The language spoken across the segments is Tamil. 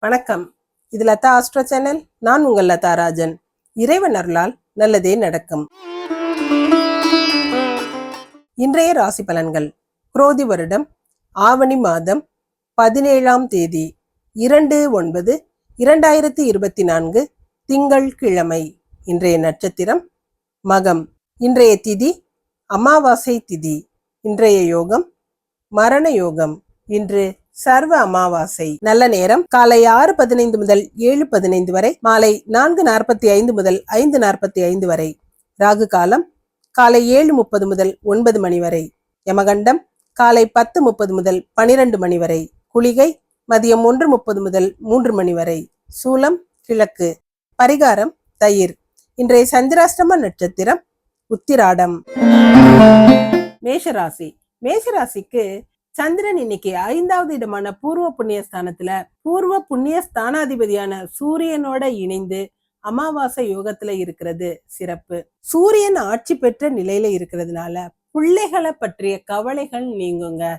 வணக்கம். இது லதா ஆஸ்ட்ரோ சேனல். நான் உங்கள் லதா ராஜன். இறைவன் அருளால் நல்லதே நடக்கும். இன்றைய ராசி பலன்கள். குரோதி வருடம் ஆவணி மாதம் பதினேழாம் தேதி இரண்டு ஒன்பது இரண்டாயிரத்தி இருபத்தி நான்கு திங்கள் கிழமை. இன்றைய நட்சத்திரம் மகம். இன்றைய திதி அமாவாசை திதி. இன்றைய யோகம் மரண யோகம். இன்று சர்வ அமாவாசை. நல்ல நேரம். காலை ஆறு பதினைந்து முதல் ஏழு பதினைந்து வரை. மாலை நான்கு நாற்பத்தி ஐந்து முதல் ஐந்து நாற்பத்தி ஐந்து வரை. ராகு காலம் காலை ஏழு முப்பது முதல் ஒன்பது மணி வரை. யமகண்டம் காலை பத்து முப்பது முதல் பனிரெண்டு மணி வரை. குளிகை மதியம் ஒன்று முப்பது முதல் மூன்று மணி வரை. சூலம் கிழக்கு. பரிகாரம் தயிர். இன்றைய சந்திராஷ்டம நட்சத்திரம் உத்திராடம். மேஷராசி. மேஷராசிக்கு சந்திரன் இன்னைக்கு ஐந்தாவது இடமான பூர்வ புண்ணியஸ்தானத்துல பூர்வ புண்ணிய ஸ்தானாதிபதியான சூரியனோட இணைந்து அமாவாசை யோகத்துல இருக்கிறது சிறப்பு. சூரியன் ஆட்சி பெற்ற நிலையில இருக்கிறதுனால பிள்ளைகளை பற்றிய கவலைகள் நீங்குங்க.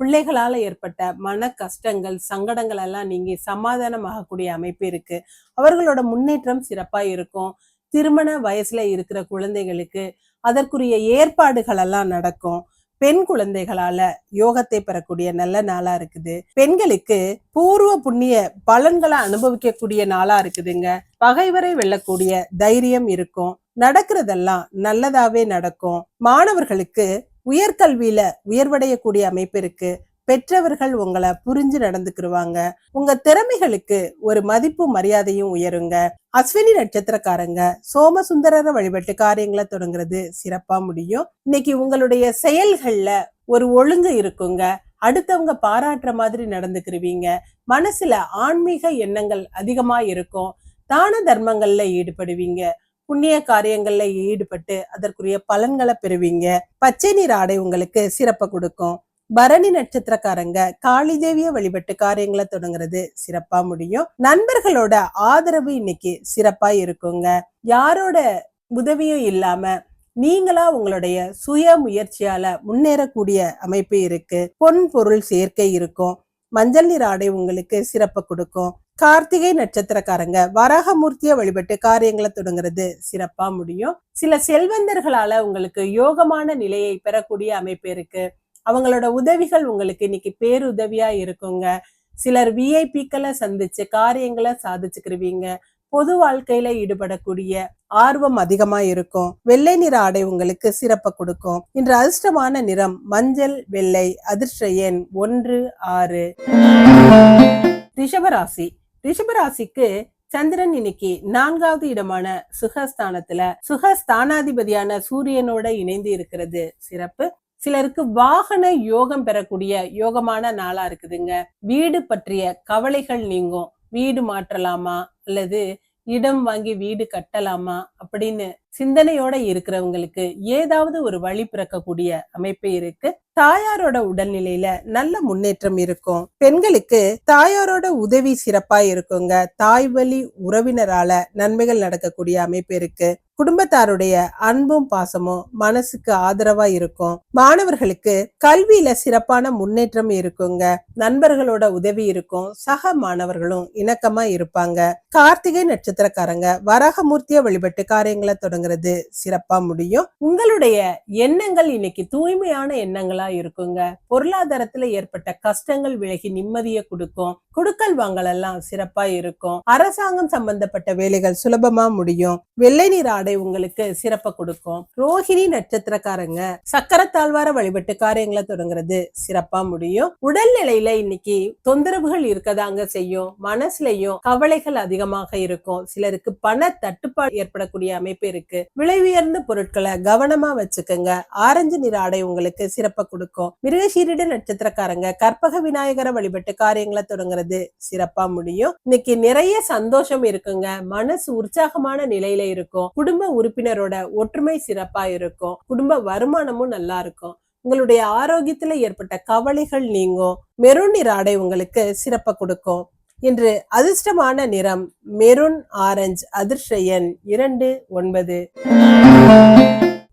பிள்ளைகளால ஏற்பட்ட மன கஷ்டங்கள் சங்கடங்கள் எல்லாம் நீங்கி சமாதானமாகக்கூடிய அமைப்பு இருக்கு. அவர்களோட முன்னேற்றம் சிறப்பா இருக்கும். திருமண வயசுல இருக்கிற குழந்தைகளுக்கு அதற்குரிய ஏற்பாடுகள் எல்லாம் நடக்கும். பெண் குழந்தைகளால யோகத்தை பெறக்கூடிய நல்ல நாளா இருக்குது. பெண்களுக்கு பூர்வ புண்ணிய பலன்களை அனுபவிக்கக்கூடிய நாளா இருக்குதுங்க. பகைவரை வெல்லக்கூடிய தைரியம் இருக்கும். நடக்கிறதெல்லாம் நல்லதாவே நடக்கும். மாணவர்களுக்கு உயர்கல்வியில உயர்வடையக்கூடிய அமைப்பு இருக்கு. பெற்றவர்கள் உங்களை புரிஞ்சு நடந்துக்கிருவாங்க. உங்க திறமைகளுக்கு ஒரு மதிப்பு மரியாதையும் உயருங்க. அஸ்வினி நட்சத்திரக்காரங்க சோமசுந்தரரை வழிபட்டு காரியங்களை தொடங்குறது சிறப்பா முடியும். இன்னைக்கு உங்களுடைய செயல்கள்ல ஒரு ஒழுங்கு இருக்குங்க. அடுத்தவங்க பாராட்டுற மாதிரி நடந்துக்கிருவீங்க. மனசுல ஆன்மீக எண்ணங்கள் அதிகமா இருக்கும். தான தர்மங்கள்ல ஈடுபடுவீங்க. புண்ணிய காரியங்கள்ல ஈடுபட்டு அதற்குரிய பலன்களை பெறுவீங்க. பச்சை நீர் ஆடை உங்களுக்கு சிறப்பை கொடுக்கும். பரணி நட்சத்திரக்காரங்க காளி தேவிய வழிபட்டு காரியங்களை தொடங்குறது சிறப்பா முடியும். நண்பர்களோட ஆதரவு இன்னைக்கு சிறப்பா இருக்குங்க. யாரோட உதவியும் இல்லாம நீங்களா உங்களுடைய சுய முயற்சியால முன்னேறக்கூடிய அமைப்பு இருக்கு. பொன் பொருள் சேர்க்கை இருக்கும். மஞ்சள் நீர் ஆடை உங்களுக்கு சிறப்பை கொடுக்கும். கார்த்திகை நட்சத்திரக்காரங்க வராகமூர்த்தியை வழிபட்டு காரியங்களை தொடங்குறது சிறப்பா முடியும். சில செல்வந்தர்களால உங்களுக்கு யோகமான நிலையை பெறக்கூடிய அமைப்பு இருக்கு. அவங்களோட உதவிகள் உங்களுக்கு இன்னைக்கு பேருதவியா இருக்குங்க. சிலர் விஐபிக்களை சந்திச்சு காரியங்களை சாதிச்சுக்கிருவீங்க. பொது வாழ்க்கையில ஈடுபடக்கூடிய ஆர்வம் அதிகமா இருக்கும். வெள்ளை நிற ஆடை உங்களுக்கு சிறப்பை கொடுக்கும். இன்று அதிர்ஷ்டமான நிறம் மஞ்சள் வெள்ளை அதிர்ஷ்ட எண் ஒன்று ஆறு. ரிஷபராசி. ரிஷபராசிக்கு சந்திரன் இன்னைக்கு நான்காவது இடமான சுகஸ்தானத்துல சுகஸ்தானாதிபதியான சூரியனோட இணைந்து இருக்கிறது. சிறப்பு. சிலருக்கு வாகன யோகம் பெறக்கூடிய யோகமான நாளா இருக்குதுங்க. வீடு பற்றிய கவலைகள் நீங்கும். வீடு மாற்றலாமா? அல்லது இடம் வாங்கி வீடு கட்டலாமா? அப்படின்னு சிந்தனையோட இருக்கிறவங்களுக்கு ஏதாவது ஒரு வழி பிறக்கக்கூடிய அமைப்பு இருக்கு. தாயாரோட உடல்நிலையில நல்ல முன்னேற்றம் இருக்கும். பெண்களுக்கு தாயாரோட உதவி சிறப்பா இருக்குங்க. தாய் வழி உறவினரால நன்மைகள் நடக்கக்கூடிய அமைப்பு இருக்கு. குடும்பத்தாருடைய அன்பும் பாசமும் மனசுக்கு ஆதரவா இருக்கும். மாணவர்களுக்கு கல்வியில சிறப்பான முன்னேற்றம் இருக்குங்க. நண்பர்களோட உதவி இருக்கும். சக மாணவர்களும் இணக்கமா இருப்பாங்க. கார்த்திகை நட்சத்திரக்காரங்க வரகமூர்த்திய வழிபட்டு காரியங்களை தொடங்குறது சிறப்பா முடியும். உங்களுடைய எண்ணங்கள் இன்னைக்கு தூய்மையான எண்ணங்களா இருக்குங்க. பொருளாதாரத்துல ஏற்பட்ட கஷ்டங்கள் விலகி நிம்மதியை கொடுக்கும். குடுக்கல் வாங்கல் எல்லாம் சிறப்பா இருக்கும். அரசாங்கம் சம்பந்தப்பட்ட வேலைகள் சுலபமா முடியும். வெள்ளை நீர் ஆடை உங்களுக்கு சிறப்பை கொடுக்கும். ரோஹிணி நட்சத்திரக்காரங்க சக்கரத்தாழ்வார வழிபட்டு காரியங்களை தொடங்குறது சிறப்பா முடியும். உடல்நிலையில இன்னைக்கு தொந்தரவுகள் இருக்கதாங்க செய்யும். மனசுலயும் கவலைகள் அதிகமாக இருக்கும். சிலருக்கு பண தட்டுப்பாடு ஏற்படக்கூடிய அமைப்பு இருக்கு. விலை உயர்ந்த பொருட்களை கவனமா வச்சுக்கோங்க. ஆரஞ்சு நிற ஆடை உங்களுக்கு சிறப்பை கொடுக்கும். மிருகசீரிட நட்சத்திரக்காரங்க கற்பக விநாயகரை வழிபட்டு காரியங்களை தொடங்குறது சிறப்பா முடியும். இன்னைக்கு நிறைய சந்தோஷம் இருக்குங்க. மனசு உற்சாகமான நிலையில இருக்கும். குடும்ப உறுப்பினரோட ஒற்றுமை சிறப்பா இருக்கும். குடும்ப வருமானமும் நல்லா இருக்கும். உங்களுடைய ஆரோக்கியத்துல ஏற்பட்ட கவலைகள் நீங்கும். மெரூன் நிற ஆடை உங்களுக்கு சிறப்பை கொடுக்கும். இன்று அதிர்ஷ்டமான நிறம் மெருன் ஆரஞ்சு அதிர்ஷயன் இரண்டு ஒன்பது.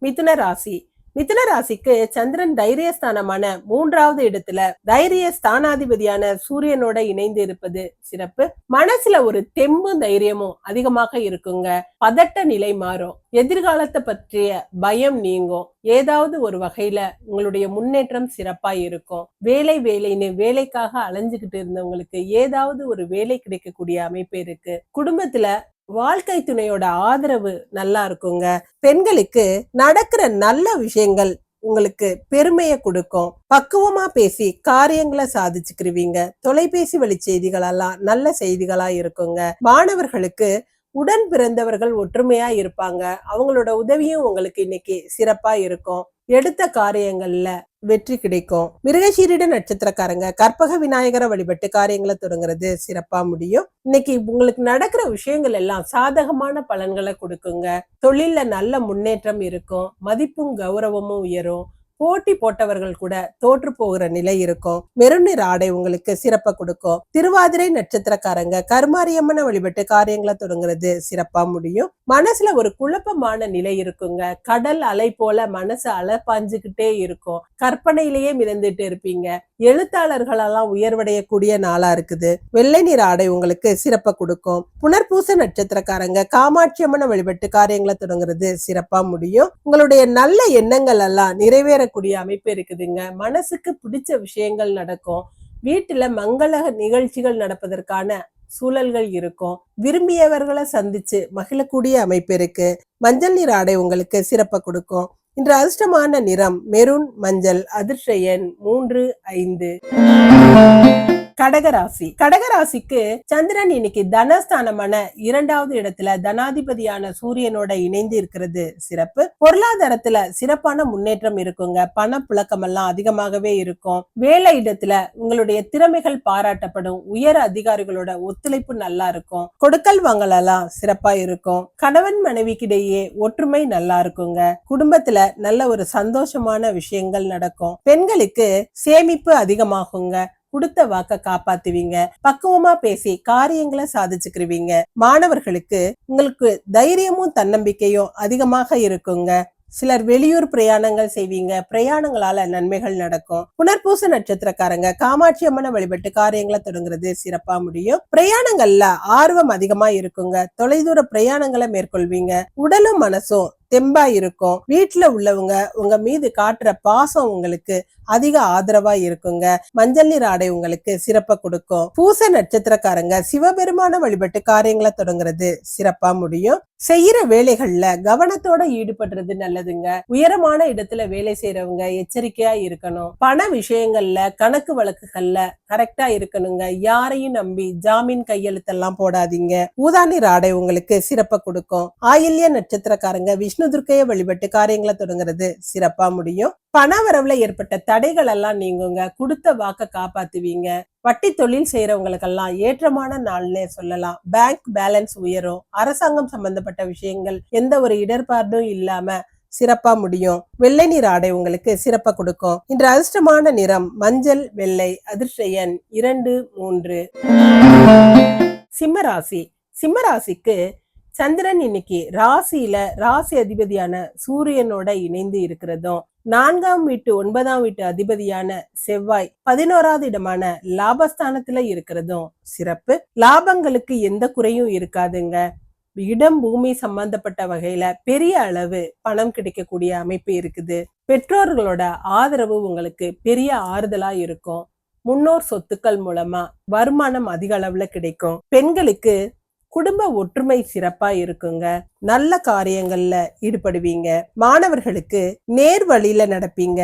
மிதுன ராசி. மிதுன ராசிக்கு சந்திரன் தைரியஸ்தானமான மூன்றாவது இடத்துல தைரிய ஸ்தானாதிபதியான சூரியனோட இணைந்து இருப்பது சிறப்பு. மனசுல ஒரு தெம்பும் தைரியமும் அதிகமாக இருக்குங்க. பதட்ட நிலை மாறும். எதிர்காலத்தை பற்றிய பயம் நீங்கும். ஏதாவது ஒரு வகையில உங்களுடைய முன்னேற்றம் சிறப்பா இருக்கும். வேலை வேலைன்னு வேலைக்காக அலைஞ்சுகிட்டு இருந்தவங்களுக்கு ஏதாவது ஒரு வேலை கிடைக்கக்கூடிய அமைப்பு இருக்கு. குடும்பத்துல வாழ்க்கை துணையோட ஆதரவு நல்லா இருக்குங்க. பெண்களுக்கு நடக்கிற நல்ல விஷயங்கள் உங்களுக்கு பெருமையை கொடுக்கும். பக்குவமா பேசி காரியங்களை சாதிச்சுக்கிருவீங்க. தொலைபேசி வழி செய்திகளெல்லாம் நல்ல செய்திகளா இருக்குங்க. மாணவர்களுக்கு உடன் பிறந்தவர்கள் ஒற்றுமையா இருப்பாங்க. அவங்களோட உதவியும் உங்களுக்கு இன்னைக்கு சிறப்பா இருக்கும். எடுத்த காரியங்கள்ல வெற்றி கிடைக்கும். மிருகசீரிட நட்சத்திரக்காரங்க கற்பக விநாயகரை வழிபட்டு காரியங்களை தொடங்குறது சிறப்பா முடியும். இன்னைக்கு உங்களுக்கு நடக்கிற விஷயங்கள் எல்லாம் சாதகமான பலன்களை கொடுக்குங்க. தொழில்ல நல்ல முன்னேற்றம் இருக்கும். மதிப்பும் கௌரவமும் உயரும். போட்டி போட்டவர்கள் கூட தோற்று போகிற நிலை இருக்கும். மெருநீர் ஆடை உங்களுக்கு சிறப்பை கொடுக்கும். திருவாதிரை நட்சத்திரக்காரங்க கருமாரியம்மனை வழிபட்டு காரியங்களை தொடங்குறது சிறப்பா முடியும். மனசுல ஒரு குழப்பமான நிலை இருக்குங்க. கடல் அலை போல மனசு அலை பாஞ்சுக்கிட்டே இருக்கும். கற்பனையிலேயே மிதந்துட்டு இருப்பீங்க. எழுத்தாளர்களெல்லாம் உயர்வடையக்கூடிய நாளா இருக்குது. வெள்ளை நிற ஆடை உங்களுக்கு சிறப்பை கொடுக்கும். புனர்பூச நட்சத்திரக்காரங்க காமாட்சி அம்மனை வழிபட்டு காரியங்களை தொடங்குறது சிறப்பா முடியும். உங்களுடைய நல்ல எண்ணங்கள் எல்லாம் நிறைவேறக்கூடிய அமைப்பு இருக்குதுங்க. மனசுக்கு பிடிச்ச விஷயங்கள் நடக்கும். வீட்டுல மங்கள நிகழ்ச்சிகள் நடப்பதற்கான சூழல்கள் இருக்கும். விரும்பியவர்களை சந்திச்சு மகிழக்கூடிய அமைப்பு இருக்கு. மஞ்சள் நீர் ஆடை உங்களுக்கு சிறப்பை கொடுக்கும். இன்று அதிர்ஷ்டமான நிறம் மெரூன் மஞ்சள் அதிர்ஷ்ட எண் மூன்று ஐந்து. கடகராசி. கடகராசிக்கு சந்திரன் இன்னைக்கு தனஸ்தானமான இரண்டாவது இடத்துல தனாதிபதியான சூரியனோட இணைந்து இருக்கிறது சிறப்பு. பொருளாதாரத்துல சிறப்பான முன்னேற்றம் இருக்குங்க. பண புழக்கம் எல்லாம் அதிகமாகவே இருக்கும். வேலை இடத்துல உங்களுடைய திறமைகள் பாராட்டப்படும். உயர் அதிகாரிகளோட ஒத்துழைப்பு நல்லா இருக்கும். கொடுக்கல் வாங்கல் எல்லாம் சிறப்பா இருக்கும். கணவன் மனைவிக்கிடையே ஒற்றுமை நல்லா இருக்குங்க. குடும்பத்துல நல்ல ஒரு சந்தோஷமான விஷயங்கள் நடக்கும். பெண்களுக்கு சேமிப்பு அதிகமாகுங்க. கொடுத்த வாக்க காப்பாத்துவீங்க. பக்குவமா பேசி காரியங்களை சாதிச்சுக்கிருவீங்க. மாணவர்களுக்கு உங்களுக்கு தைரியமும் தன்னம்பிக்கையும் அதிகமாக இருக்குங்க. சிலர் வெளியூர் பிரயாணங்கள் செய்வீங்க. பிரயாணங்களால நன்மைகள் நடக்கும். புனர்பூச நட்சத்திரக்காரங்க காமாட்சி அம்மனை வழிபட்டு காரியங்களை தொடங்குறது சிறப்பா முடியும். பிரயாணங்கள்ல ஆர்வம் அதிகமா இருக்குங்க. தொலைதூர பிரயாணங்களை மேற்கொள்வீங்க. உடலும் மனசும் தெம்பா இருக்கும். வீட்டுல உள்ளவங்க உங்க மீது காட்டுற பாசம் உங்களுக்கு அதிக ஆதரவா இருக்குங்க. மஞ்சள் நீர் ஆடை உங்களுக்கு சிறப்பை கொடுக்கும். பூச நட்சத்திரக்காரங்க சிவபெருமான வழிபட்டு காரியங்களை தொடங்குறது சிறப்பா முடியும். செய்யற வேலைகள்ல கவனத்தோட ஈடுபடுறது நல்லதுங்க. உயரமான இடத்துல வேலை செய்யறவங்க எச்சரிக்கையா இருக்கணும். பண விஷயங்கள்ல கணக்கு வழக்குகள்ல கரெக்டா இருக்கணுங்க. யாரையும் நம்பி ஜாமீன் கையெழுத்தெல்லாம் போடாதீங்க. ஊதாநீர் ஆடை உங்களுக்கு சிறப்பை கொடுக்கும். ஆயில்ய நட்சத்திரக்காரங்க விஷ்ணு துர்க்கைய வழிபட்டு காரியங்களை தொடங்குறது சிறப்பா முடியும். பண வரவுல ஏற்பட்ட தடைகள் எல்லாம் நீங்குங்க. கொடுத்த வாக்க காப்பாத்துவீங்க. வட்டி தொழில் செய்யறவங்களுக்கெல்லாம் ஏற்றமான நாள்னே சொல்லலாம். பேங்க் பேலன்ஸ் உயரும். அரசாங்கம் சம்பந்தப்பட்ட விஷயங்கள் எந்த ஒரு இடர்பாடும் இல்லாம சிறப்பா முடியும். வெள்ளை நீர் ஆடை உங்களுக்கு சிறப்பா கொடுக்கும். இன்று அதிர்ஷ்டமான நிறம் மஞ்சள் வெள்ளை அதிர்ஷ்ட எண் இரண்டு மூன்று. சிம்மராசி சிம்மராசிக்கு சந்திரன் இன்னைக்கு ராசியில ராசி அதிபதியான சூரியனோட இணைந்து இருக்கிறதும் நான்காம் வீட்டு ஒன்பதாம் வீட்டு அதிபதியான செவ்வாய் பதினோராவது இடமான லாபஸ்தானத்துல இருக்கிறதும் சிறப்பு. லாபங்களுக்கு எந்த குறையும் இருக்காதுங்க. இடம் பூமி சம்பந்தப்பட்ட வகையில பெரிய அளவு பணம் கிடைக்கக்கூடிய அமைப்பு இருக்குது. பெற்றோர்களோட ஆதரவு உங்களுக்கு பெரிய ஆறுதலா இருக்கும். முன்னோர் சொத்துக்கள் மூலமா வருமானம் அதிக அளவுல கிடைக்கும். பெண்களுக்கு குடும்ப ஒற்றுமை சிறப்பா இருக்குங்க. நல்ல காரியங்கள்ல ஈடுபடுவீங்க. மாணவர்களுக்கு நேர் வழியில நடப்பீங்க.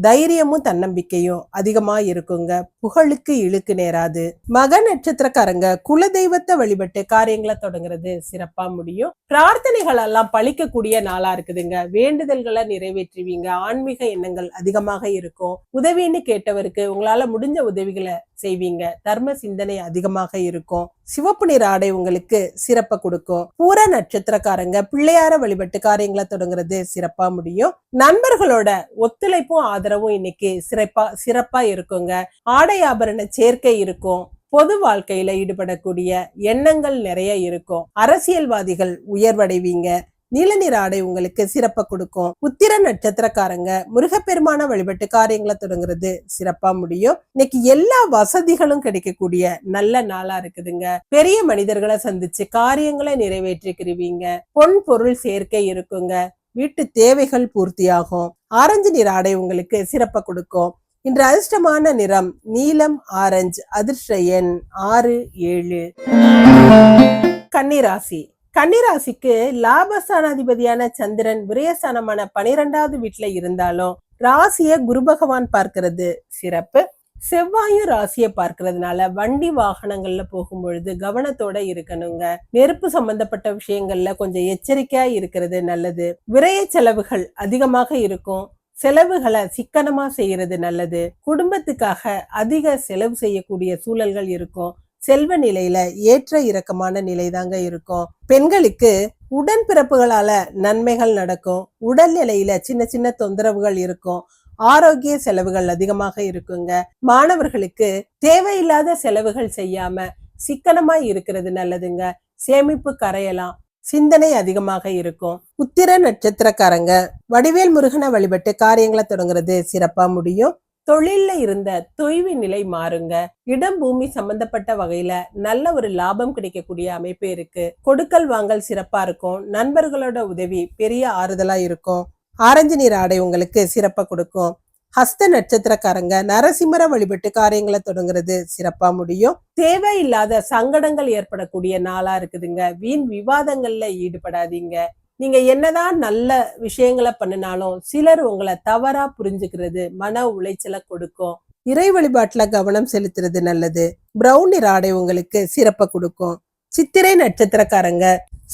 தைரியமும் தன்னம்பிக்கையும் அதிகமா இருக்குங்க. புகழுக்கு இழுக்கு நேராது. மக நட்சத்திரக்காரங்க குல தெய்வத்தை வழிபட்டு காரியங்களை தொடங்குறது சிறப்பா முடியும். பிரார்த்தனைகள் எல்லாம் பழிக்கக்கூடிய நாளா இருக்குதுங்க. வேண்டுதல்களை நிறைவேற்றுவீங்க. ஆன்மீக எண்ணங்கள் அதிகமாக இருக்கும். உதவின்னு கேட்டவருக்கு உங்களால முடிஞ்ச உதவிகளை செய்வீங்க. தர்ம சிந்தனை அதிகமாக இருக்கும். சிவப்பு நிற ஆடை உங்களுக்கு சிறப்பை கொடுக்கும். பூர நட்சத்திரக்காரங்க பிள்ளையார வழிபட்டு காரியங்களை தொடங்குறது சிறப்பா முடியும். நண்பர்களோட ஒத்துழைப்பும் ஆதரவும் இன்னைக்கு சிறப்பா சிறப்பா இருக்குங்க. ஆடை ஆபரண சேர்க்கை இருக்கும். பொது வாழ்க்கையில ஈடுபடக்கூடிய எண்ணங்கள் நிறைய இருக்கும். அரசியல்வாதிகள் உயர்வடைவீங்க. நீல நிற ஆடை உங்களுக்கு சிறப்பை கொடுக்கும். உத்திர நட்சத்திரக்காரங்க முருகப்பெருமான வழிபட்டு காரியங்களை தொடங்குறது சிறப்பா முடியும். இன்னைக்கு எல்லா வசதிகளும் கிடைக்கக்கூடிய நல்ல நாளா இருக்குதுங்க. பெரிய மனிதர்களை சந்திச்சு காரியங்களை நிறைவேற்றிக்கிருவீங்க. பொன் பொருள் சேர்க்கை இருக்குங்க. வீட்டு தேவைகள் பூர்த்தியாகும். ஆரஞ்சு நிற ஆடை உங்களுக்கு சிறப்பை கொடுக்கும். இன்று அதிர்ஷ்டமான நிறம் நீலம் ஆரஞ்சு அதிர்ஷ்ட எண் ஆறு ஏழு. கன்னிராசி. கன்னிராசிக்கு லாபஸ்தானாதிபதியான சந்திரன் விரயஸ்தானமான பனிரெண்டாவது வீட்டுல இருந்தாலும் ராசிய குரு பகவான் பார்க்கிறது சிறப்பு. செவ்வாயும் ராசியை பார்க்கறதுனால வண்டி வாகனங்கள்ல போகும் பொழுது கவனத்தோட இருக்கணுங்க. நெருப்பு சம்பந்தப்பட்ட விஷயங்கள்ல கொஞ்சம் எச்சரிக்கையா இருக்கிறது நல்லது. விரய செலவுகள் அதிகமாக இருக்கும். செலவுகளை சிக்கனமா செய்யறது நல்லது. குடும்பத்துக்காக அதிக செலவு செய்யக்கூடிய சூழல்கள் இருக்கும். செல்வ நிலையில ஏற்ற இறக்கமான நிலை தாங்க இருக்கும். பெண்களுக்கு உடன்பிறப்புகளால நன்மைகள் நடக்கும். உடல் நிலையில சின்ன சின்ன தொந்தரவுகள் இருக்கும். ஆரோக்கிய செலவுகள் அதிகமாக இருக்குங்க. மாணவர்களுக்கு தேவையில்லாத செலவுகள் செய்யாம சிக்கனமா இருக்கிறது நல்லதுங்க. சேமிப்பு கரையலாம். சிந்தனை அதிகமாக இருக்கும். உத்திர நட்சத்திரக்காரங்க வடிவேல் முருகனை வழிபட்டு காரியங்களை தொடங்குறது சிறப்பா முடியும். தொழில்ல இருந்த தொய்வு நிலை மாறுங்க. இடம் பூமி சம்பந்தப்பட்ட வகையில நல்ல ஒரு லாபம் கிடைக்கக்கூடிய அமைப்பு இருக்கு. கொடுக்கல் வாங்கல் சிறப்பா இருக்கும். நண்பர்களோட உதவி பெரிய ஆறுதலா இருக்கும். ஆரஞ்சு நீர் ஆடை உங்களுக்கு சிறப்பா கொடுக்கும். ஹஸ்த நட்சத்திரக்காரங்க நரசிம்மர வழிபட்டு காரியங்களை தொடங்குறது சிறப்பா முடியும். தேவையில்லாத சங்கடங்கள் ஏற்படக்கூடிய நாளா இருக்குதுங்க. வீண் விவாதங்கள்ல ஈடுபடாதீங்க. நீங்க என்னதான் நல்ல விஷயங்களை பண்ணினாலும் சிலர் உங்களை தவறா புரிஞ்சுக்கிறது மன உளைச்சலை கொடுக்கும். இறை வழிபாட்டுல கவனம் செலுத்துறது நல்லது. பிரவுன் நிற ஆடை உங்களுக்கு சிறப்பை கொடுக்கும். சித்திரை நட்சத்திரக்காரங்க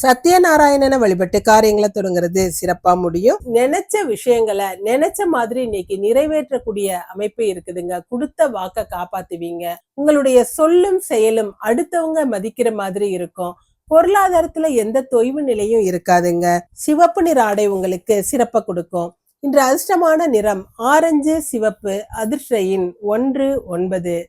சத்யநாராயணனை வழிபட்டு காரியங்களை தொடங்குறது சிறப்பா முடியும். நினைச்ச விஷயங்களை நினைச்ச மாதிரி இன்னைக்கு நிறைவேற்றக்கூடிய அமைப்பு இருக்குதுங்க. கொடுத்த வாக்க காப்பாத்துவீங்க. உங்களுடைய சொல்லும் செயலும் அடுத்தவங்க மதிக்கிற மாதிரி இருக்கும். பொருளாதாரத்துல எந்த தொய்வு நிலையும் இருக்காதுங்க. சிவப்பு நிற ஆடை உங்களுக்கு சிறப்பை கொடுக்கும். இன்று அதிர்ஷ்டமான நிறம் ஆரஞ்சு சிவப்பு அதிர்ஷ்டையின் ஒன்று ஒன்பது.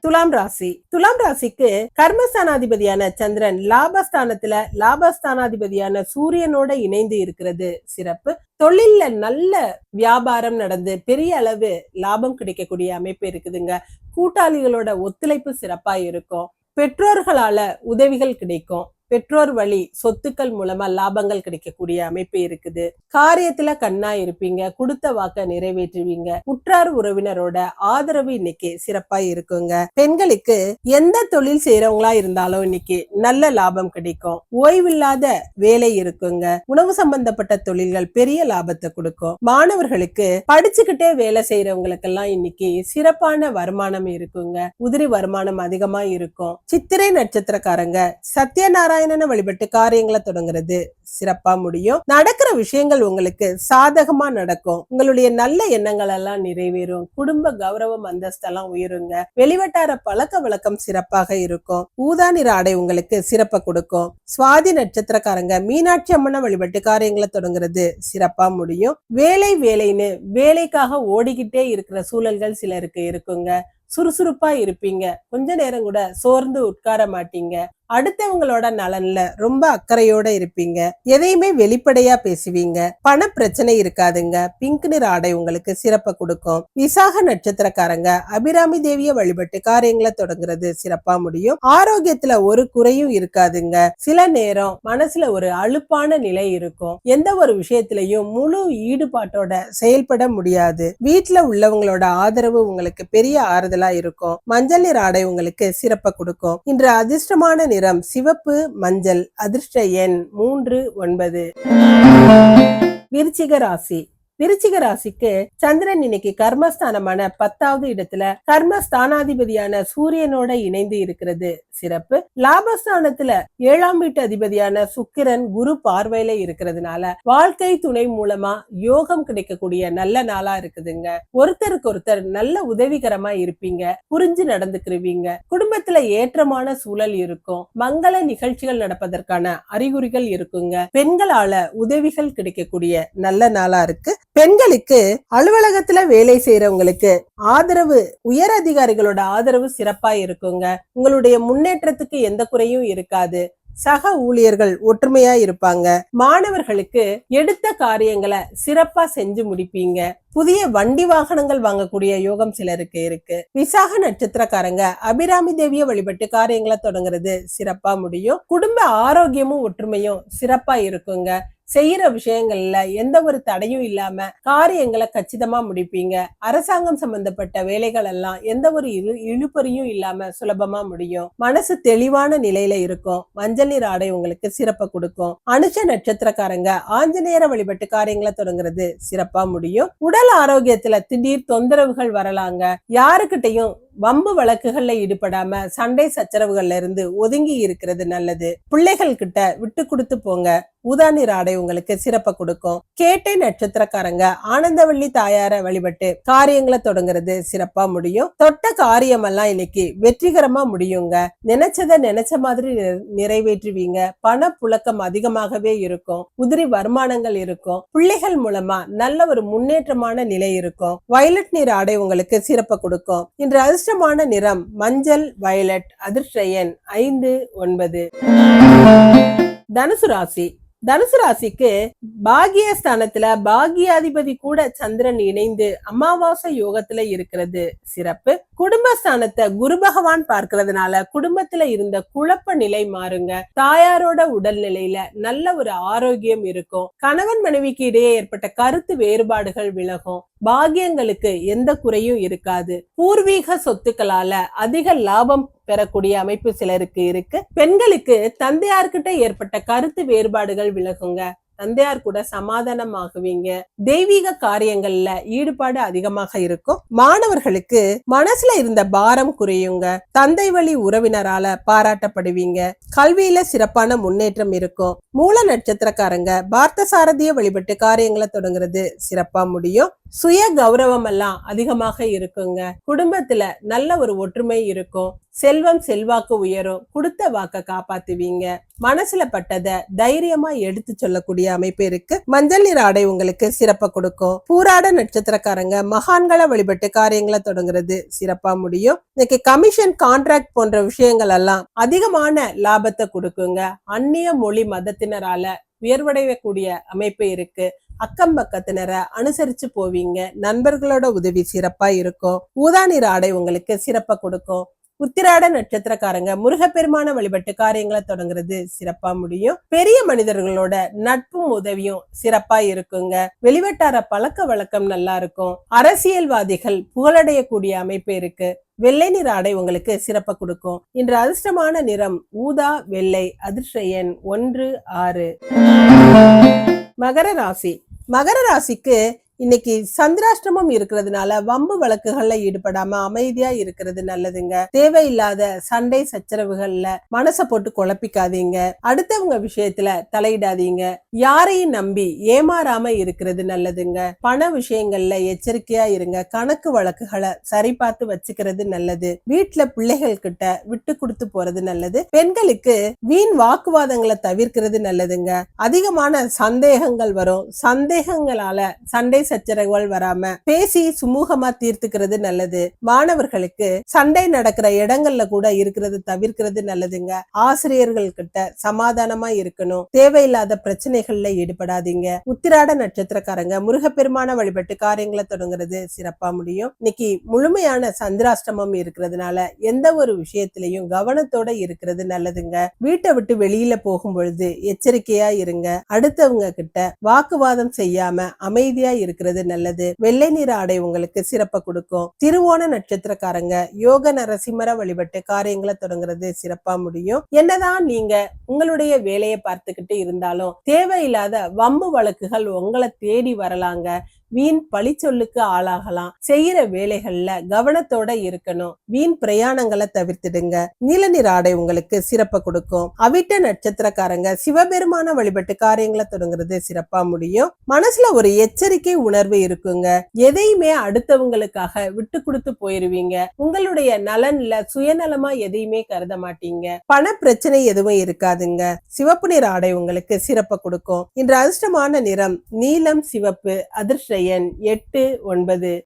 துலாம் ராசி. துலாம் ராசிக்கு கர்மஸ்தானாதிபதியான சந்திரன் லாபஸ்தானத்துல லாபஸ்தானாதிபதியான சூரியனோட இணைந்து இருக்கிறது. சிறப்பு. தொழில்ல நல்ல வியாபாரம் நடந்து பெரிய அளவு லாபம் கிடைக்கக்கூடிய அமைப்பு இருக்குதுங்க. கூட்டாளிகளோட ஒத்துழைப்பு சிறப்பா இருக்கும். பெற்றோர்களால உதவிகள் கிடைக்கும். பெற்றோர் வழி சொத்துக்கள் மூலமா லாபங்கள் கிடைக்கக்கூடிய அமைப்பு இருக்குது. காரியத்துல கண்ணா இருப்பீங்க கொடுத்த வாக்க நிறைவேற்றுவீங்க. உற்றார் உறவினரோட ஆதரவு இன்னைக்கு சிறப்பா இருக்குங்க. பெண்களுக்கு எந்த தொழில் செய்யறவங்களா இருந்தாலும் இன்னைக்கு நல்ல லாபம் கிடைக்கும். ஓய்வில்லாத வேலை இருக்குங்க. உணவு சம்பந்தப்பட்ட தொழில்கள் பெரிய லாபத்தை கொடுக்கும். மாணவர்களுக்கு படிச்சுக்கிட்டே வேலை செய்யறவங்களுக்கு எல்லாம் இன்னைக்கு சிறப்பான வருமானம் இருக்குங்க. உதிரி வருமானம் அதிகமா இருக்கும். சித்திரை நட்சத்திரக்காரங்க சத்யநாராயண நாராயணனை வழிபட்டு காரியங்களை தொடங்குறது சிறப்பா முடியும். நடக்கிற விஷயங்கள் உங்களுக்கு சாதகமா நடக்கும். உங்களுடைய நல்ல எண்ணங்கள் எல்லாம் நிறைவேறும். குடும்ப கௌரவம் அந்தஸ்தெல்லாம் உயருங்க. வெளிவட்டார பழக்க வழக்கம் சிறப்பாக இருக்கும். ஊதா நிற ஆடை உங்களுக்கு சிறப்பை கொடுக்கும். சுவாதி நட்சத்திரக்காரங்க மீனாட்சி அம்மனை வழிபட்டு காரியங்களை தொடங்குறது சிறப்பா முடியும். வேலை வேலைன்னு வேலைக்காக ஓடிக்கிட்டே இருக்கிற சூழல்கள் சிலருக்கு இருக்குங்க. சுறுசுறுப்பா இருப்பீங்க. கொஞ்ச நேரம் கூட சோர்ந்து உட்கார மாட்டீங்க. அடுத்தவங்களோட நலன்ல ரொம்ப அக்கறையோட இருப்பீங்க. எதையுமே வெளிப்படையா பேசுவீங்க. பண பிரச்சனை இருக்காதுங்க. பிங்க் நிற ஆடை உங்களுக்கு சிறப்பை கொடுக்கும். விசாக நட்சத்திரக்காரங்க அபிராமி தேவிய வழிபட்டு காரியங்களை தொடங்குறது சிறப்பா முடியும். ஆரோக்கியத்துல ஒரு குறையும் இருக்காதுங்க. சில நேரம் மனசுல ஒரு அழுப்பான நிலை இருக்கும். எந்த ஒரு விஷயத்திலையும் முழு ஈடுபாட்டோட செயல்பட முடியாது. வீட்டுல உள்ளவங்களோட ஆதரவு உங்களுக்கு பெரிய ஆறுதல் இருக்கும். மஞ்சள் நிற ஆடை உங்களுக்கு சிறப்பை கொடுக்கும். இன்று அதிர்ஷ்டமான நிறம் சிவப்பு மஞ்சள். அதிர்ஷ்ட எண் மூன்று ஒன்பது. விருச்சிக ராசி. விருச்சிக ராசிக்கு சந்திரன் இன்னைக்கு கர்மஸ்தானமான பத்தாவது இடத்துல கர்மஸ்தானாதிபதியான சூரியனோட இணைந்து இருக்கிறது. சிறப்பு. லாபஸ்தானத்துல ஏழாம் வீட்டு அதிபதியான சுக்கிரன் குரு பார்வையில இருக்கிறதுனால வாழ்க்கை துணை மூலமா யோகம் கிடைக்கக்கூடிய நல்ல நாளா இருக்குதுங்க. ஒருத்தருக்கு ஒருத்தர் நல்ல உதவிகரமா இருப்பீங்க. புரிஞ்சு நடந்துக்கிருவீங்க. குடும்பத்துல ஏற்றமான சூழல் இருக்கும். மங்கள நிகழ்ச்சிகள் நடப்பதற்கான அறிகுறிகள் இருக்குங்க. பெண்களால உதவிகள் கிடைக்கக்கூடிய நல்ல நாளா இருக்கு. பெண்களுக்கு அலுவலகத்துல வேலை செய்யறவங்களுக்கு ஆதரவு உயர் அதிகாரிகளோட ஆதரவு சிறப்பா இருக்குங்க. உங்களுடைய முன்னேற்றத்துக்கு எந்த குறையும் இருக்காது. சக ஊழியர்கள் ஒற்றுமையா இருப்பாங்க. மாணவர்களுக்கு எடுத்த காரியங்களை சிறப்பா செஞ்சு முடிப்பீங்க. புதிய வண்டி வாகனங்கள் வாங்கக்கூடிய யோகம் சிலருக்கு இருக்கு. விசாக நட்சத்திரக்காரங்க அபிராமி தேவிய வழிபட்டு காரியங்களை தொடங்குறது சிறப்பா முடியும். குடும்ப ஆரோக்கியமும் ஒற்றுமையும் சிறப்பா இருக்குங்க. செய்யற விஷயங்கள்ல எந்த ஒரு தடையும் இல்லாம காரியங்களை கச்சிதமா முடிப்பீங்க. அரசாங்கம் சம்பந்தப்பட்ட வேலைகள் எல்லாம் எந்த ஒரு இழு இழுபறியும் இல்லாம சுலபமா முடியும். மனசு தெளிவான நிலையில இருக்கும். மஞ்சள் நீர் ஆடை உங்களுக்கு சிறப்பை கொடுக்கும். அனுஷ நட்சத்திரக்காரங்க ஆஞ்சநேயர வழிபட்டு காரியங்களை தொடங்குறது சிறப்பா முடியும். உடல் ஆரோக்கியத்துல திடீர் தொந்தரவுகள் வரலாங்க. யாருக்கிட்டையும் வம்பு வழக்குகள்ல ஈடுபடாம சண்டை சச்சரவுகள்ல இருந்து ஒதுங்கி இருக்கிறது நல்லது. பிள்ளைகள் கிட்ட விட்டு கொடுத்து போங்க. ஊதா நிற ஆடை உங்களுக்கு சிறப்பை கொடுக்கும். கேட்டை நட்சத்திரக்காரங்க ஆனந்தவள்ளி தாயார வழிபட்டு காரியங்களை தொடங்குறது சிறப்பா முடியும். தொட்ட காரியம் எல்லாம் இன்னைக்கு வெற்றிகரமா முடியுங்க. நினைச்சத நினைச்ச மாதிரி நிறை- நிறைவேற்றுவீங்க. பண புழக்கம் அதிகமாகவே இருக்கும். உதிரி வருமானங்கள் இருக்கும். பிள்ளைகள் மூலமா நல்ல ஒரு முன்னேற்றமான நிலை இருக்கும். வயலட் நிற ஆடை உங்களுக்கு சிறப்பை கொடுக்கும். இன்று அதிர்ஷ்டமான நிறம் மஞ்சள் வயலட் அதிர்ஷ்ட எண் ஐந்து ஒன்பது. தனுசு ராசி. தனுசு ராசிக்கு பாகியஸ்தானத்துல பாகியாதிபதி கூட சந்திரன் இணைந்து அமாவாசை யோகத்துல இருக்கிறது. சிறப்பு. குடும்பஸ்தானத்தை குரு பகவான் பார்க்கறதுனால குடும்பத்துல இருந்த குழப்ப நிலை மாறுங்க. தாயாரோட உடல்நிலையில நல்ல ஒரு ஆரோக்கியம் இருக்கும். கணவன் மனைவிக்கு இடையே ஏற்பட்ட கருத்து வேறுபாடுகள் விலகும். பாகியங்களுக்கு எந்த குறையும் இருக்காது. பூர்வீக சொத்துக்களால அதிக லாபம் பெறக்கூடிய அமைப்பு சிலருக்கு இருக்கு. பெண்களுக்கு தந்தையார்கிட்ட ஏற்பட்ட கருத்து வேறுபாடுகள் விலகுங்க. தந்தையார் கூட சமாதானமாகுவீங்க. தெய்வீக காரியங்கள்ல ஈடுபாடு அதிகமாக இருக்கும். மாணவர்களுக்கு மனசுல இருந்த பாரம் குறையுங்க. தந்தை வழி உறவினரால பாராட்டப்படுவீங்க. கல்வியில சிறப்பான முன்னேற்றம் இருக்கும். மூல நட்சத்திரக்காரங்க பார்த்த சாரதிய வழிபட்டு காரியங்களை தொடங்குறது சிறப்பா முடியும். சுய கௌரவம் எல்லாம் அதிகமாக இருக்குங்க. குடும்பத்துல நல்ல ஒரு ஒற்றுமை இருக்கும். செல்வம் செல்வாக்கு உயரும். கொடுத்த வாக்க காப்பாத்துவீங்க. மனசுல பட்டத தைரியமா எடுத்து சொல்லக்கூடிய அமைப்பு இருக்கு. மஞ்சள் நிற ஆடை உங்களுக்கு சிறப்பை கொடுக்கும். பூராட நட்சத்திரக்காரங்க மகான்களை வழிபட்டு காரியங்களை தொடங்குறது சிறப்பா முடியும். இன்னைக்கு கமிஷன் கான்ட்ராக்ட் போன்ற விஷயங்கள் எல்லாம் அதிகமான லாபத்தை கொடுக்குங்க. அந்நிய மொழி மதத்தினரால உயர்வடையக்கூடிய அமைப்பு இருக்கு. அக்கம் பக்கத்தினரை அனுசரிச்சு போவீங்க. நண்பர்களோட உதவி சிறப்பா இருக்கும். ஊதா நிற ஆடை உங்களுக்கு சிறப்பா கொடுக்கும். உத்திராட நட்சத்திரக்காரங்க முருகப்பெருமான வழிபட்டு காரியங்களை தொடங்குறது சிறப்பா முடியும். பெரிய மனிதர்களோட நட்பும் உதவியும் சிறப்பா இருக்குங்க. வெளிவட்டார பழக்க வழக்கம் நல்லா இருக்கும். அரசியல்வாதிகள் புகழடையக்கூடிய அமைப்பு இருக்கு. வெள்ளை நிற ஆடை உங்களுக்கு சிறப்பை கொடுக்கும். இன்று அதிர்ஷ்டமான நிறம் ஊதா வெள்ளை அதிர்ஷ்ட எண் ஒன்று ஆறு. மகர ராசி. மகர ராசிக்கு இன்னைக்கு சந்திராஷ்டிரமம் இருக்கிறதுனால வம்பு வழக்குகள்ல ஈடுபடாம அமைதியா இருக்கிறது நல்லதுங்க. தேவையில்லாத சண்டை சச்சரவுகள்ல மனசை போட்டு குழப்பிக்காதீங்க. அடுத்தவங்க விஷயத்துல தலையிடாதீங்க. யாரையும் நம்பி ஏமாறாம இருக்கிறது நல்லதுங்க. பண விஷயங்கள்ல எச்சரிக்கையா இருங்க. கணக்கு வழக்குகளை சரி பார்த்து வச்சுக்கிறது நல்லது. வீட்டுல பிள்ளைகள் கிட்ட விட்டு கொடுத்து போறது நல்லது. பெண்களுக்கு வீண் வாக்குவாதங்களை தவிர்க்கிறது நல்லதுங்க. அதிகமான சந்தேகங்கள் வரும். சந்தேகங்களால சண்டை சச்சரவுகள் வராம பேசி சுமூகமா தீர்த்துக்கிறது நல்லது. மாணவர்களுக்கு சண்டை நடக்கிற இடங்கள்ல கூட இருக்கிறது தவிர்க்கிறது நல்லதுங்க. ஆசிரியர்கள் கிட்ட சமாதானமா இருக்கணும். தேவையில்லாத பிரச்சனைகள்ல ஈடுபடாதீங்க. உத்திராட நட்சத்திரக்காரங்க முருகப்பெருமான வழிபட்டு காரியங்களை தொடங்குறது சிறப்பா முடியும். இன்னைக்கு முழுமையான சந்திராஷ்டமம் இருக்கிறதுனால எந்த ஒரு விஷயத்திலையும் கவனத்தோட இருக்கிறது நல்லதுங்க. வீட்டை விட்டு வெளியில போகும் பொழுது எச்சரிக்கையா இருங்க. அடுத்தவங்க கிட்ட வாக்குவாதம் செய்யாம அமைதியா இருக்கிறது நல்லது. வெள்ளை நிற ஆடை உங்களுக்கு சிறப்பை கொடுக்கும். திருவோண நட்சத்திரக்காரங்க யோக நரசிம்மர வழிபட்டு காரியங்களை தொடங்குறது சிறப்பா முடியும். என்னதான் நீங்க உங்களுடைய வேலையை பார்த்துக்கிட்டு இருந்தாலும் தேவையில்லாத வம்பு வழக்குகள் உங்களை தேடி வரலாங்க. வீண் பழிச்சொல்லுக்கு ஆளாகலாம். செய்யற வேலைகள்ல கவனத்தோட இருக்கணும். வீண் பிரயாணங்களை தவிர்த்துடுங்க. நிலநீர் ஆடை உங்களுக்கு சிறப்பை கொடுக்கும். அவிட்ட நட்சத்திரக்காரங்க சிவபெருமான வழிபட்டு காரியங்களை தொடங்குறது சிறப்பா முடியும். மனசுல ஒரு எச்சரிக்கை உணர்வு இருக்குங்க. எதையுமே அடுத்தவங்களுக்காக விட்டு கொடுத்து போயிருவீங்க. உங்களுடைய நலன்ல சுயநலமா எதையுமே கருத மாட்டீங்க. பண பிரச்சனை எதுவும் இருக்காதுங்க. சிவப்பு நிற ஆடை உங்களுக்கு சிறப்பை கொடுக்கும். இன்று அதிர்ஷ்டமான நிறம் நீலம் சிவப்பு அதிர்ஷ்ட எண் எட்டு ஒன்பது.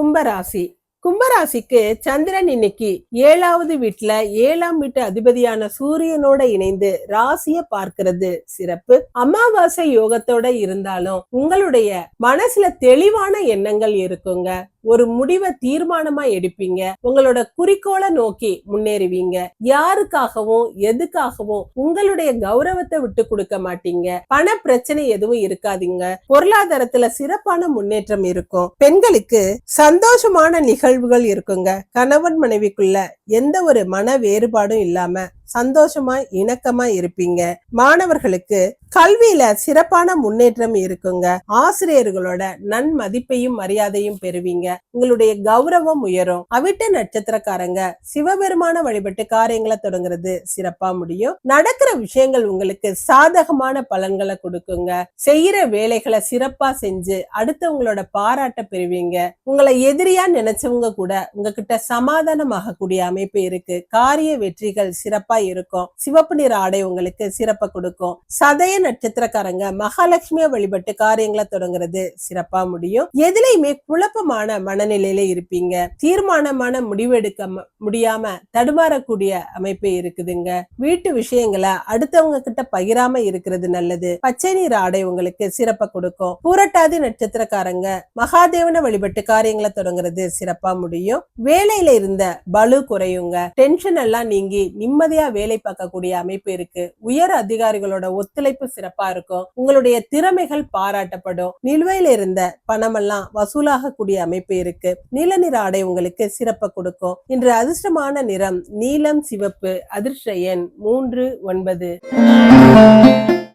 கும்பராசி. கும்பராசிக்கு சந்திரன் இன்னைக்கு ஏழாவது வீட்டுல ஏழாம் வீட்டு அதிபதியான சூரியனோட இணைந்து ராசிய பார்க்கிறது. சிறப்பு. அமாவாசை யோகத்தோட இருந்தாலும் உங்களுடைய மனசுல தெளிவான எண்ணங்கள் இருக்குங்க. ஒரு முடிவை தீர்மானமா எடுப்பீங்க. உங்களோட குறிக்கோளை நோக்கி முன்னேறுவீங்க. யாருக்காகவும் எதுக்காகவும் உங்களுடைய கௌரவத்தை விட்டு கொடுக்க மாட்டீங்க. பண பிரச்சனை எதுவும் இருக்காதீங்க. பொருளாதாரத்துல சிறப்பான முன்னேற்றம் இருக்கும். பெண்களுக்கு சந்தோஷமான நிகழ்வுகள் இருக்குங்க. கணவன் மனைவிக்குள்ள எந்த ஒரு மன வேறுபாடும் இல்லாம சந்தோஷமா இணக்கமா இருப்பீங்க. மாணவர்களுக்கு கல்வியில சிறப்பான முன்னேற்றம் இருக்குங்க. ஆசிரியர்களோட நன்மதிப்பையும் மரியாதையும் பெறுவீங்க. உங்களுடைய கௌரவம் உயரும். அவிட்ட நட்சத்திரக்காரங்க சிவபெருமான வழிபட்டு காரியங்களை தொடங்குறது சிறப்பா முடியும். நடக்கிற விஷயங்கள் உங்களுக்கு சாதகமான பலன்களை கொடுக்குங்க. செய்யற வேலைகளை சிறப்பா செஞ்சு அடுத்தவங்களோட பாராட்ட பெறுவீங்க. உங்களை எதிரியா நினைச்சவங்க கூட உங்ககிட்ட சமாதானமாக கூடிய அமைப்பு இருக்கு. காரிய வெற்றிகள் சிறப்பா இருக்கும். சிவப்பு நிற ஆடை உங்களுக்கு சிறப்பை கொடுக்கும். சதய நட்சத்திரக்காரங்க மகாலட்சுமியை வழிபட்டு காரியங்களை தொடங்குறது சிறப்பா முடியும். எதுலையுமே குழப்பமான மனநிலையில இருப்பீங்க. தீர்மானமான முடிவெடுக்க எடுக்க முடியாம தடுமாறக்கூடிய அமைப்பு இருக்குதுங்க. வீட்டு விஷயங்களை அடுத்தவங்க கிட்ட பகிராம இருக்கிறது நல்லது. பச்சை நிற ஆடை உங்களுக்கு சிறப்பை கொடுக்கும். பூரட்டாதி நட்சத்திரக்காரங்க மகாதேவனை வழிபட்டு காரியங்களை தொடங்குறது சிறப்பா முடியும். வேலையில இருந்த பலு குறையுங்க. டென்ஷன் எல்லாம் நீங்கி நிம்மதியா வேலை பார்க்கக்கூடிய அமைப்பு இருக்கு. உயர் அதிகாரிகளோட ஒத்துழைப்பு சிறப்பா இருக்கும். உங்களுடைய திறமைகள் பாராட்டப்படும். நிலுவையில இருந்த பணமெல்லாம் வசூலாக கூடிய அமைப்பு இருக்கு. நீல நிற ஆடை உங்களுக்கு சிறப்பை கொடுக்கும். இன்று அதிர்ஷ்டமான நிறம் நீலம் சிவப்பு அதிர்ஷ்ட எண் மூன்று ஒன்பது.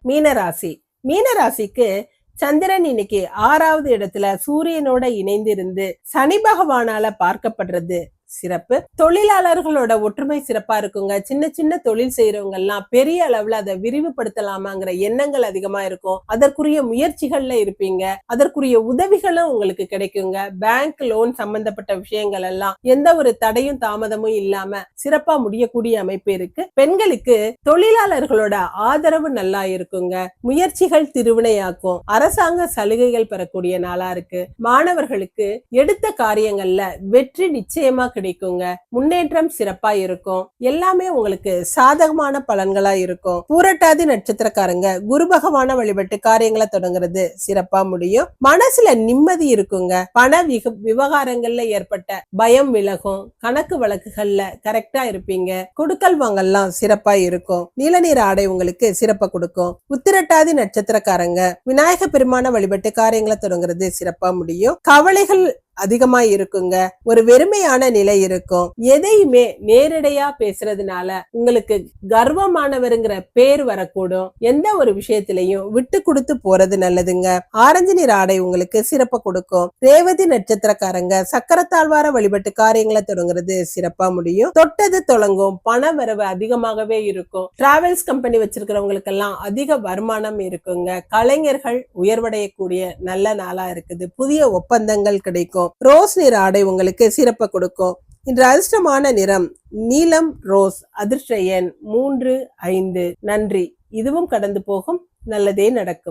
மீனராசி. மீனராசிக்கு சந்திரன் இன்னைக்கு ஆறாவது இடத்துல சூரியனோட இணைந்திருந்து சனி பகவானால பார்க்கப்படுறது. சிறப்பு. தொழிலாளர்களோட ஒற்றுமை சிறப்பா இருக்குங்க. சின்ன சின்ன தொழில் செய்யறவங்க எல்லாம் பெரிய அளவுல அதை விரிவுபடுத்தலாமாங்கிற எண்ணங்கள் அதிகமா இருக்கும். அதற்குரிய முயற்சிகள்ல இருப்பீங்க. அதற்குரிய உதவிகளும் உங்களுக்கு கிடைக்குங்க. பேங்க் லோன் சம்பந்தப்பட்ட விஷயங்கள் எல்லாம் எந்த ஒரு தடையும் தாமதமும் இல்லாம சிறப்பா முடியக்கூடிய அமைப்பு இருக்கு. பெண்களுக்கு தொழிலாளர்களோட ஆதரவு நல்லா இருக்குங்க. முயற்சிகள் திருவினையாக்கும். அரசாங்க சலுகைகள் பெறக்கூடிய நாளா இருக்கு. மாணவர்களுக்கு எடுத்த காரியங்கள்ல வெற்றி நிச்சயமா கிடைக்குங்க முன்னேற்றம் சிறப்பா இருக்கும். எல்லாமே உங்களுக்கு சாதகமான பலன்களா இருக்கும். பூரட்டாதி நட்சத்திரக்காரங்க குரு பகவான வழிபட்டு காரியங்களை தொடங்குறது சிறப்பா முடியும். மனசுல நிம்மதி இருக்குங்க. பண விவகாரங்கள்ல ஏற்பட்ட பயம் விலகும். கணக்கு வழக்குகள்ல கரெக்டா இருப்பீங்க. கொடுக்கல் வாங்கல்லாம் சிறப்பா இருக்கும். நீல ஆடை உங்களுக்கு சிறப்பா கொடுக்கும். உத்திரட்டாதி நட்சத்திரக்காரங்க விநாயக பெருமான வழிபட்டு காரியங்களை தொடங்குறது சிறப்பா முடியும். கவலைகள் அதிகமா இருக்குங்க. ஒரு வெறுமையான நிலை இருக்கும். எதையுமே நேரடியா பேசுறதுனால உங்களுக்கு கர்வமானவருங்கிற பேர் வரக்கூடும். எந்த ஒரு விஷயத்திலையும் விட்டு கொடுத்து போறது நல்லதுங்க. ஆரஞ்சு நிற ஆடை உங்களுக்கு சிறப்பை கொடுக்கும். ரேவதி நட்சத்திரக்காரங்க சக்கரத்தாழ்வார வழிபட்டு காரியங்களை தொடங்குறது சிறப்பா முடியும். தொட்டது தொடங்கும். பண வரவு அதிகமாகவே இருக்கும். டிராவல்ஸ் கம்பெனி வச்சிருக்கிறவங்களுக்கெல்லாம் அதிக வருமானம் இருக்குங்க. கலைஞர்கள் உயர்வடையக்கூடிய நல்ல நாளா இருக்குது. புதிய ஒப்பந்தங்கள் கிடைக்கும். கொடுக்கும். ரோஸ் நிற ஆடை உங்களுக்கு சிறப்பை கொடுக்கும். இன்று அதிர்ஷ்டமான நிறம் நீலம் ரோஸ் அதிர்ஷ்ட எண் மூன்று ஐந்து. நன்றி. இதுவும் கடந்து போகும். நல்லதே நடக்கும்.